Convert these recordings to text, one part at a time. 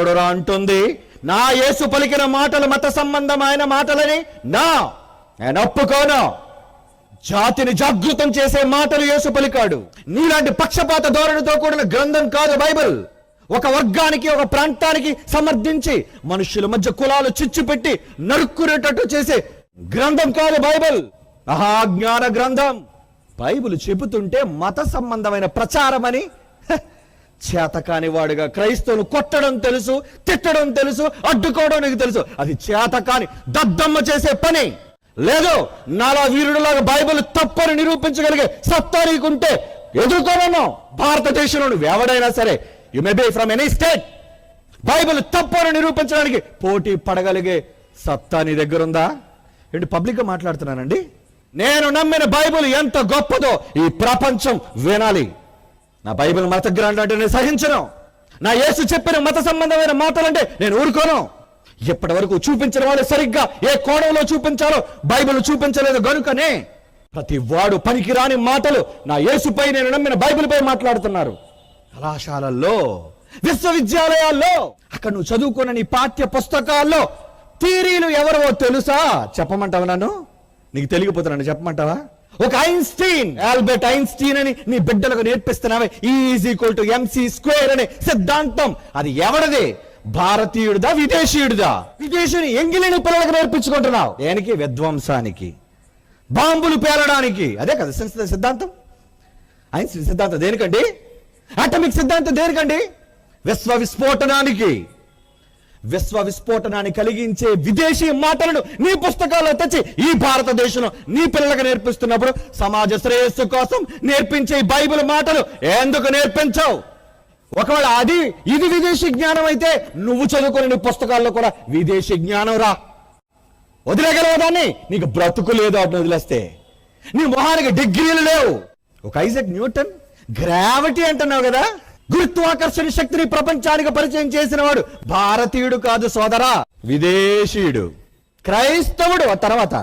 ఎవడురా అంటుంది? నా యేసు పలికిన మాటలు మత సంబంధమైన మాటలని నా. నేను ఒప్పుకోను. జాతిని జాగృతం చేసే మాటలు యేసు పలికాడు. నీలాంటి పక్షపాత ధోరణితో కూడిన గ్రంథం కాదు బైబిల్. ఒక వర్గానికి ఒక ప్రాంతానికి సమర్థించి మనుషుల మధ్య కులాలు చిచ్చు పెట్టి నరుక్కునేటట్టు చేసే గ్రంథం కాదు బైబిల్. మహాజ్ఞాన గ్రంథం. బైబిల్ చెబుతుంటే మత సంబంధమైన ప్రచారమని హ, చేతకాని వాడుగా క్రైస్తవులు కొట్టడం తెలుసు తిట్టడం తెలుసు అడ్డుకోవడం నీకు తెలుసు. అది చేతకాని దద్దమ్మ చేసే పని. లేదు నాలా వీరుడులాగా బైబిల్ తప్పని నిరూపించగలిగే సత్తా నీకుంటే ఎదుర్కోనను. భారతదేశంలో నువ్వు ఎవడైనా సరే you may be from any state Bible తప్పని నిరూపించడానికి పోటీ పడగలిగే సత్తా నీ దగ్గర ఉందా ఏంటి పబ్లిక్గా మాట్లాడుతున్నానండి? నేను నమ్మిన బైబిల్ ఎంత గొప్పదో ఈ ప్రపంచం వినాలి. నా బైబిల్ మత గ్రంథం అంటే నేను సహించను. నా యేసు చెప్పిన మత సంబంధమైన మాటలంటే నేను ఊరుకోను. ఇప్పటి వరకు చూపించిన వాళ్ళు సరిగ్గా ఏ కోణంలో చూపించాలో బైబిల్ చూపించలేదు. గనుకనే ప్రతి వాడు పనికిరాని మాటలు నా యేసుపై నేను నమ్మిన బైబిల్ పై మాట్లాడుతున్నారు. కళాశాలల్లో విశ్వవిద్యాలయాల్లో అక్కడ నువ్వు చదువుకున్న నీ పాఠ్య పుస్తకాల్లో థీరీలు ఎవరో తెలుసా? చెప్పమంటావా నన్ను? నీకు తెలియకపోతున్నాను చెప్పమంటావా? ఒక ఐన్స్టీన్. ఆల్బర్ట్ ఐన్స్టీన్ అని నీ బిడ్డలకు నేర్పిస్తున్నావే. Is equal to MC square అనే సిద్ధాంతం. అది ఎవరిదే? భారతీయుడిదా విదేశీయుడిదా? విదేశీయుని ఎంగిలిని పిల్లలకు నేర్పించుకుంటున్నావు. దేనికి? విధ్వంసానికి. బాంబులు పేలడానికి. అదే కదా సిద్ధాంతం సిద్ధాంతం. ఐన్స్టీన్ సిద్ధాంతం దేనికండి? అటమిక్ సిద్ధాంతం దేనికండి? విశ్వ విస్ఫోటనానికి. విశ్వ విస్ఫోటనాన్ని కలిగించే విదేశీ మాటలను నీ పుస్తకాల్లో తెచ్చి ఈ భారతదేశంలో నీ పిల్లలకు నేర్పిస్తున్నప్పుడు సమాజ శ్రేయస్సు కోసం నేర్పించే బైబిల్ మాటలు ఎందుకు నేర్పించవు? ఒకవేళ అది ఇది విదేశీ జ్ఞానం అయితే నువ్వు చదువుకుని నీ పుస్తకాల్లో కూడా విదేశీ జ్ఞానం రా. వదిలేగలవు దాన్ని? నీకు బ్రతుకు లేదు అటు వదిలేస్తే. నీ మొహానికి డిగ్రీలు లేవు. ఒక ఐజక్ న్యూటన్ గ్రావిటీ అంటున్నావు కదా? గురుత్వాకర్షణ శక్తిని ప్రపంచానికి పరిచయం చేసిన వాడు భారతీయుడు కాదు సోదరా. విదేశీయుడు. క్రైస్తవుడు. ఆ తర్వాత.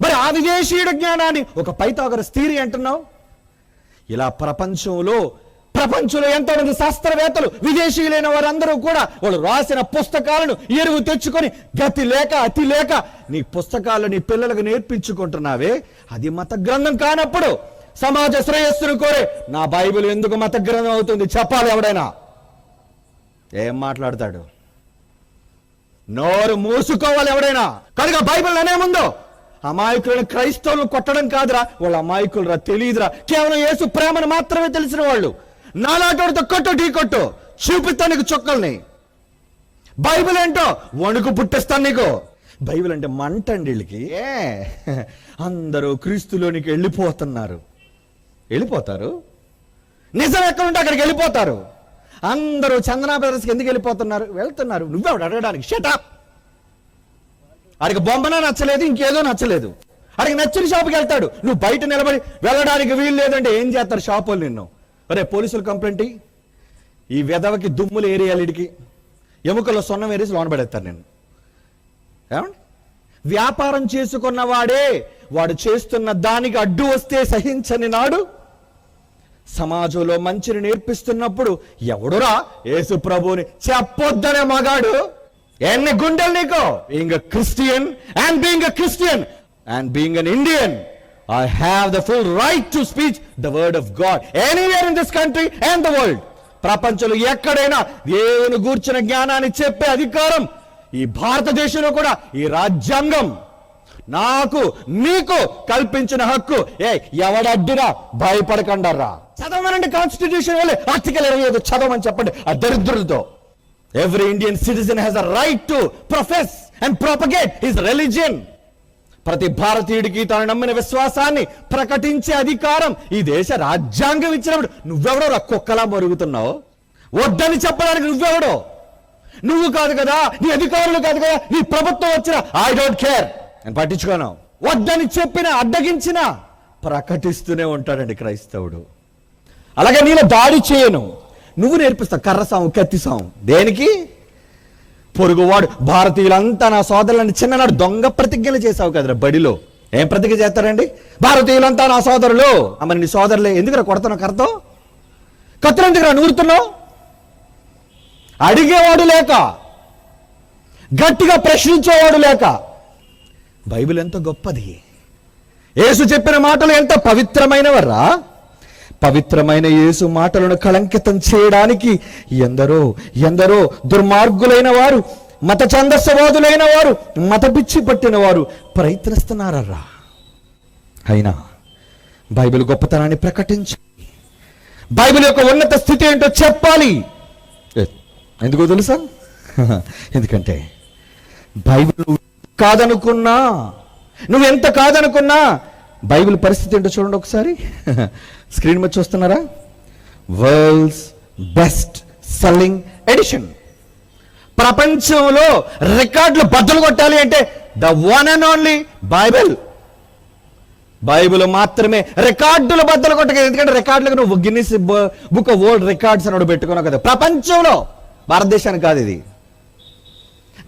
మరి ఆ విదేశీయుడు జ్ఞానాన్ని ఒక పైతాగర స్థిరి అంటున్నావు? ఇలా ప్రపంచంలో ప్రపంచంలో ఎంతోమంది శాస్త్రవేత్తలు విదేశీయులైన వారందరూ కూడా వాళ్ళు రాసిన పుస్తకాలను ఎరువు తెచ్చుకొని గతి లేక అతి లేక నీ పుస్తకాలు నీ పిల్లలకు నేర్పించుకుంటున్నావే. అది మత గ్రంథం కానప్పుడు సమాజ శ్రేయస్సును కోరే నా బైబిల్ ఎందుకు మత గ్రంథం అవుతుంది? చెప్పాలి ఎవడైనా. ఏం మాట్లాడతాడు? నోరు మూసుకోవాలి ఎవడైనా. కనుక బైబిల్ అనేముందో అమాయకులను క్రైస్తవులు కొట్టడం కాదురా. వాళ్ళ అమాయకులరా తెలియదురా కేవలం యేసు ప్రేమను మాత్రమే తెలిసిన వాళ్ళు. నాలాటోడితో కొట్టు ఢీ కొట్టు. చూపిస్తా నీకు చుక్కల్ని. బైబిల్ ఏంటో? వణుకు పుట్టిస్తాను నీకు. బైబిల్ అంటే మంట అండి వీళ్ళకి. అందరూ క్రీస్తులోనికి వెళ్ళిపోతున్నారు. వెళ్ళిపోతారు? నిజం ఎక్కడ ఉంటే అక్కడికి వెళ్ళిపోతారు. అందరూ చందనా బ్రదర్స్కి ఎందుకు వెళ్ళిపోతున్నారు? వెళ్తున్నారు. నువ్వెవడు అడగడానికి. షటప్ ఆడికి బొమ్మన నచ్చలేదు ఇంకేదో నచ్చలేదు. ఆడికి నచ్చిన షాప్కి వెళ్తాడు. నువ్వు బయట నిలబడి వెళ్ళడానికి వీలు లేదంటే ఏం చేస్తారు షాప్ వాళ్ళు నిన్ను? అరే పోలీసులు కంప్లైంట్ ఈ వెధవకి దుమ్ములు ఏరియాలిడికి ఎముకలో సొన్నం ఏరేసి లోన పడేస్తారు నేను ఏమండి? వ్యాపారం చేసుకున్న వాడే వాడు చేస్తున్న దానికి అడ్డు వస్తే సహించని నాడు సమాజంలో మంచిని నేర్పిస్తున్నప్పుడు ఎవడురా యేసు ప్రభుని చెప్పొద్దనే మగాడు? ఎన్ని గుండెలు నీకు? Being Christian and being Christian and being an Indian I have the full right to speech the word of God anywhere in this country and the world ప్రపంచంలో ఎక్కడైనా దేవుని గూర్చిన జ్ఞానాన్ని చెప్పే అధికారం ఈ భారతదేశంలో కూడా ఈ రాజ్యాంగం నాకు నీకు కల్పించిన హక్కు. ఏ ఎవడడ్డిరా భయపడకండర్రా. చదవమనండి కాన్స్టిట్యూషన్ వెళ్ళి ఆర్టికల్ ఇరవై ఐదు చదవమని చెప్పండి. ఆ దరిద్రులతో. Every Indian citizen has a right to profess and propagate his religion ప్రతి భారతీయుడికి తాను నమ్మిన విశ్వాసాన్ని ప్రకటించే అధికారం ఈ దేశ రాజ్యాంగం ఇచ్చినప్పుడు. నువ్వెవడో రా కుక్కలా మరుగుతున్నావు? వద్దని చెప్పడానికి నువ్వెవడో? నువ్వు కాదు కదా నీ అధికారులు కాదు కదా నీ ప్రభుత్వం వచ్చిన? ఐ డోంట్ కేర్ నేను పట్టించుకోను. వద్దని చెప్పిన అడ్డగించిన ప్రకటిస్తూనే ఉంటాడండి క్రైస్తవుడు. అలాగే నీలో దాడి చేయను. నువ్వు నేర్పిస్తావు కర్ర సాము కత్తి సాము. దేనికి? పొరుగువాడు భారతీయులంతా నా సోదరులని చిన్ననాడు దొంగ ప్రతిజ్ఞలు చేశావు కదరా బడిలో. ఏం ప్రతిజ్ఞ చేస్తారండి? భారతీయులంతా నా సోదరులు. అమ్మ నీ సోదరులే. ఎందుకురా కొడతాను కర్రతో? కత్తులు ఎందుకురా నూరుతున్నావు? అడిగేవాడు లేక గట్టిగా ప్రశ్నించేవాడు లేక. బైబిల్ ఎంత గొప్పది. యేసు చెప్పిన మాటలు ఎంత పవిత్రమైనవర్రా పవిత్రమైన యేసు మాటలను కళంకితం చేయడానికి ఎందరో ఎందరో దుర్మార్గులైన వారు మత ఛందస్సవాదులైన వారు మత పిచ్చి పట్టిన వారు ప్రయత్నిస్తున్నారా అయినా బైబిల్ గొప్పతనాన్ని ప్రకటించు. బైబిల్ యొక్క ఉన్నత స్థితి ఏంటో చెప్పాలి. ఎందుకో తెలుసా? ఎందుకంటే బైబిల్ కాదనుకున్నా నువ్వెంత కాదనుకున్నా బైబిల్ పరిస్థితి ఏంటో చూడండి ఒకసారి. స్క్రీన్ మీద చూస్తున్నారా? వరల్డ్స్ బెస్ట్ సెల్లింగ్ ఎడిషన్ ప్రపంచంలో రికార్డులు బద్దలు కొట్టాలి అంటే the one and only Bible Bible మాత్రమే రికార్డులు బద్దలు కొట్టగలదు ఎందుకంటే రికార్డులకు నువ్వు Guinness book of world records అని పెట్టుకున్నావు కదా. ప్రపంచంలో భారతదేశానికి కాదు ఇది.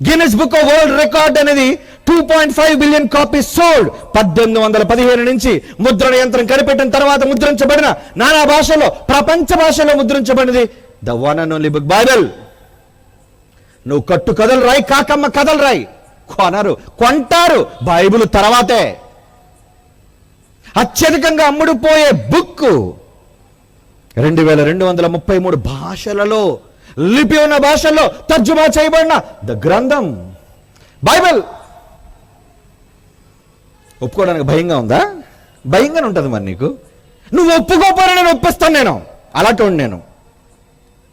Guinness book of world record అనేది two point five billion copies sold పద్దెనిమిది వందల పదిహేను నుంచి ముద్రణ యంత్రం కనిపెట్టిన తర్వాత ముద్రించబడిన నానా భాషలో ప్రపంచ భాషలో ముద్రించబడినది the one and only book Bible నువ్వు కట్టు కథలు రాయి కాకమ్మ కథలు రాయి. కొనరు కొంటారు బైబిల్ తర్వాతే. అత్యధికంగా అమ్ముడుపోయే బుక్ రెండు వేల రెండు వందల ముప్పై మూడు భాషలలో లిపి ఉన్న భాషల్లో తర్జుమా చేయబడిన ద గ్రంథం. బైబిల్. ఒప్పుకోవడానికి భయంగా ఉందా? భయంగానే ఉంటుంది మరి నీకు. నువ్వు ఒప్పుకోపోయినా నేను ఒప్పిస్తాను నేను. అలాంటి నేను.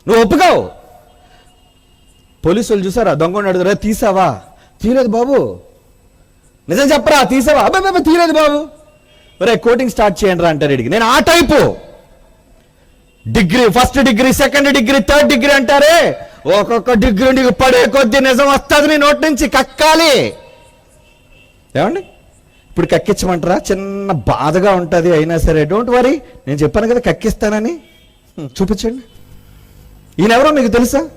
నువ్వు ఒప్పుకోవు. పోలీసులు చూసారా? దొంగ అడుగురా తీసావా? తీయలేదు బాబు. నిజం చెప్పరా? తీసావా? అబ్బాయి తీయలేదు బాబు. రే కోటింగ్ స్టార్ట్ చేయండి రా అంటారు నేను ఆ type. Degree first degree second degree third degree అంటారే? ఒక్కొక్క డిగ్రీ నీకు పడే కొద్ది నిజం వస్తుంది నీ నోటి నుంచి కక్కాలి. ఏమండి? ఇప్పుడు కక్కించమంటారా? చిన్న బాధగా ఉంటుంది అయినా సరే. డోంట్ వరీ నేను చెప్పాను కదా కక్కిస్తానని. చూపించండి. ఈయన ఎవరో మీకు తెలుసా?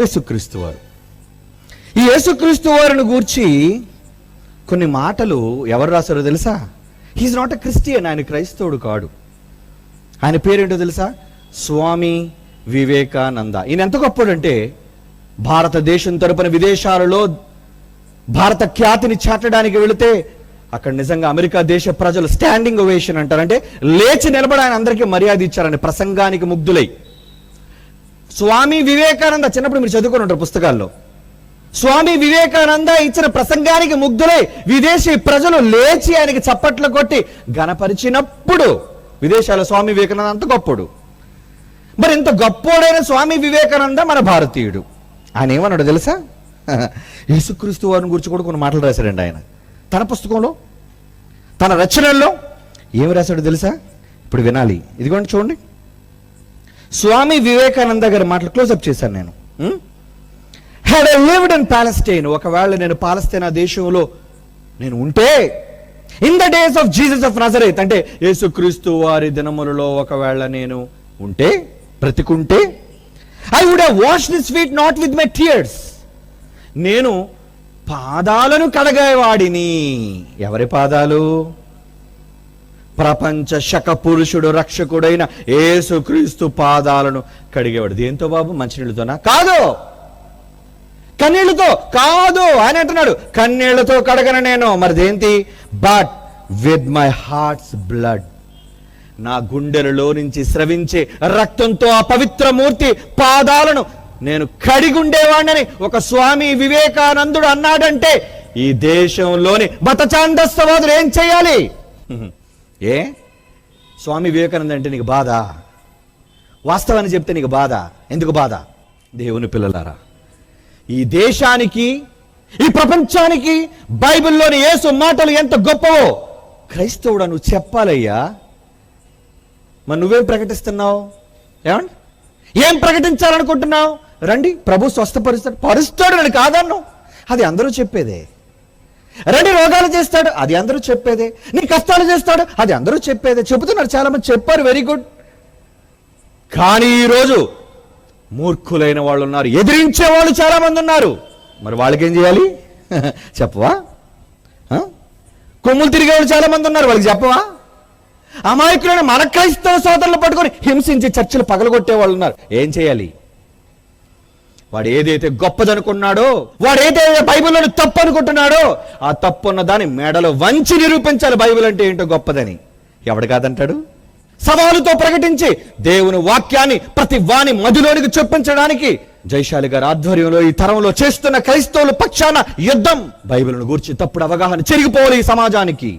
యేసుక్రీస్తు వారు. ఈ యేసుక్రీస్తు వారిని గూర్చి కొన్ని మాటలు ఎవరు రాశారో తెలుసా? హీఈస్ నాట్ అ క్రిస్టియన్ ఆయన క్రైస్తవుడు కాడు. ఆయన పేరేంటో తెలుసా? స్వామి వివేకానంద. ఈయన ఎంత గొప్పడంటే భారతదేశం తరపున విదేశాలలో భారత ఖ్యాతిని చాటడానికి వెళితే అక్కడ నిజంగా అమెరికా దేశ ప్రజలు స్టాండింగ్ ఓవేషన్ అంటారు అంటే లేచి నిలబడి ఆయన అందరికీ మర్యాద ఇచ్చారని ప్రసంగానికి ముగ్ధులై. స్వామి వివేకానంద చిన్నప్పుడు మీరు చదువుకొని ఉంటారు పుస్తకాల్లో. స్వామి వివేకానంద ఇచ్చిన ప్రసంగానికి ముగ్ధులై విదేశీ ప్రజలు లేచి ఆయనకి చప్పట్లు కొట్టి గణపరిచినప్పుడు విదేశాల స్వామి వివేకానంద అంత గొప్పడు. మరి ఇంత గొప్పోడైన స్వామి వివేకానంద మన భారతీయుడు. ఆయన ఏమన్నాడు తెలుసా? యేసుక్రీస్తు వారిని గురించి కూడా కొన్ని మాటలు రాశాడండి ఆయన. తన పుస్తకంలో తన రచనల్లో ఏమి రాశాడు తెలుసా? ఇప్పుడు వినాలి. ఇదిగోండి చూడండి. స్వామి వివేకానంద గారి మాటలు క్లోజప్ చేశాను నేను. Had I lived in Palestine ఒకవేళ నేను పాలస్తీనా దేశంలో నేను ఉంటే in the days of Jesus of Nazareth అంటే యేసుక్రీస్తు వారి దినములలో ఒకవేళ నేను ఉంటే బ్రతికుంటే I would wash this feet not with my tears నేను పాదాలను కడగేవాడిని. ఎవరి పాదాలు? ప్రపంచ శక పురుషుడు రక్షకుడైన యేసుక్రీస్తు పాదాలను కడిగేవాడు. దేంతో బాబు? మంచినీళ్ళతోనా? కాదు! కన్నీళ్ళతో కాదు ఆయన అంటున్నాడు కన్నీళ్ళతో కడగను నేను. మరి దేంటి but with my heart's blood నా గుండెలలో నుంచి స్రవించే రక్తంతో ఆ పవిత్ర మూర్తి పాదాలను నేను కడిగుండేవాణ్ణని ఒక స్వామి వివేకానందుడు అన్నాడంటే ఈ దేశంలోని మతచాందస్తవాదులు ఏం చేయాలి? ఏ? స్వామి వివేకానంద అంటే నీకు బాధ? వాస్తవాన్ని చెప్తే నీకు బాధ? ఎందుకు బాధ? దేవుని పిల్లలారా ఈ దేశానికి ఈ ప్రపంచానికి బైబిల్లోని యేసు మాటలు ఎంత గొప్పవో క్రైస్తవుడు నువ్వు చెప్పాలయ్యా. మరి నువ్వేం ప్రకటిస్తున్నావు? ఏమండి? ఏం ప్రకటించాలనుకుంటున్నావు? రండి ప్రభు స్వస్థపరుస్తాడు. పరుస్తాడు నేను కాదన్నావు అది అందరూ చెప్పేదే. రండి రోగాలు చేస్తాడు. అది అందరూ చెప్పేదే. నీ కష్టాలు చేస్తాడు. అది అందరూ చెప్పేదే. చెబుతున్నారు చాలా మంది చెప్పారు వెరీ గుడ్. కానీ ఈరోజు మూర్ఖులైన వాళ్ళు ఉన్నారు ఎదిరించే వాళ్ళు చాలామంది ఉన్నారు. మరి వాళ్ళకేం చేయాలి? చెప్పవా? కొమ్ములు తిరిగేవాళ్ళు వాళ్ళు చాలామంది ఉన్నారు. వాళ్ళకి చెప్పవా? అమాయకులైన మన క్రైస్తవ సోదరులు పట్టుకొని హింసించి చర్చలు పగలగొట్టే వాళ్ళు ఉన్నారు. ఏం చేయాలి? వాడు ఏదైతే గొప్పదనుకున్నాడో వాడు ఏదైతే బైబిల్లోని తప్పు అనుకుంటున్నాడో ఆ తప్పు ఉన్న దాన్ని మెడలో వంచి నిరూపించాలి. బైబిల్ అంటే ఏంటో గొప్పదని. ఎవడు కాదంటాడు? సవాలుతో ప్రకటించి దేవుని వాక్యాన్ని ప్రతి వాని మదిలోనికి చొప్పించడానికి జైశాలి గారి ఆధ్వర్యంలో ఈ తరంలో చేస్తున్న క్రైస్తవుల పక్షాన యుద్ధం బైబిల్ను గూర్చి తప్పుడు అవగాహన చెరిగిపోవాలి ఈ సమాజానికి.